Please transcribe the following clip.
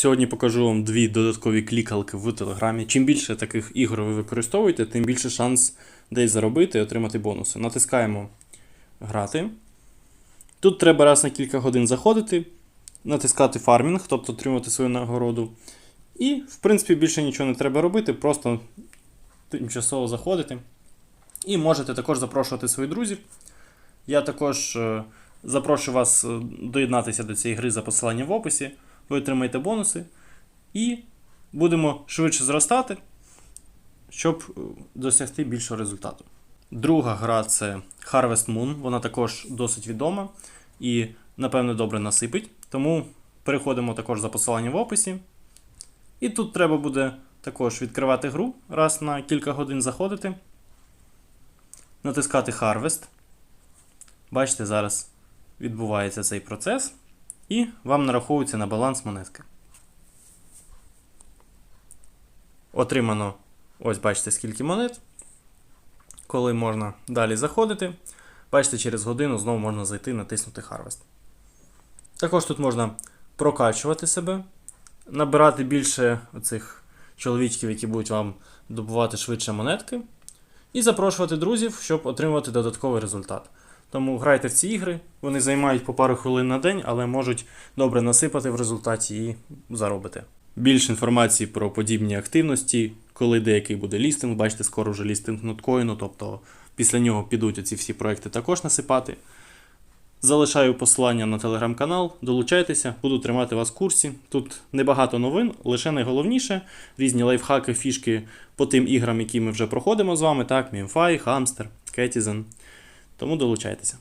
Сьогодні покажу вам дві додаткові клікалки в Телеграмі. Чим більше таких ігор ви використовуєте, тим більше шанс десь заробити і отримати бонуси. Натискаємо Грати. Тут треба раз на кілька годин заходити, натискати фармінг, тобто отримати свою нагороду. І, в принципі, більше нічого не треба робити, просто тимчасово заходити. І можете також запрошувати своїх друзів. Я також е, запрошую вас е, доєднатися до цієї гри за посиланням в описі. Ви отримаєте бонуси. І будемо швидше зростати, щоб е, досягти більшого результату. Друга гра це Harvest Moon. Вона також досить відома і, напевно, добре насипить. Тому переходимо також за посиланням в описі. І тут треба буде також відкривати гру, раз на кілька годин заходити, натискати Harvest. Бачите, зараз відбувається цей процес, і вам нараховується на баланс монетки. Отримано, ось бачите, скільки монет. Коли можна далі заходити. Бачите, через годину знову можна зайти, натиснути Harvest. Також тут можна прокачувати себе, набирати більше оцих чоловічків, які будуть вам добувати швидше монетки, і запрошувати друзів, щоб отримувати додатковий результат. Тому грайте в ці ігри, вони займають по пару хвилин на день, але можуть добре насипати в результаті і заробити. Більше інформації про подібні активності, коли деякий буде лістинг, бачите, скоро вже лістинг ноткоїну, тобто після нього підуть оці всі проекти також насипати. Залишаю посилання на телеграм-канал, долучайтеся, буду тримати вас в курсі. Тут небагато новин, лише найголовніше різні лайфхаки, фішки по тим іграм, які ми вже проходимо з вами, так, Мімфай, Хамстер, Кетізен. Тому долучайтеся.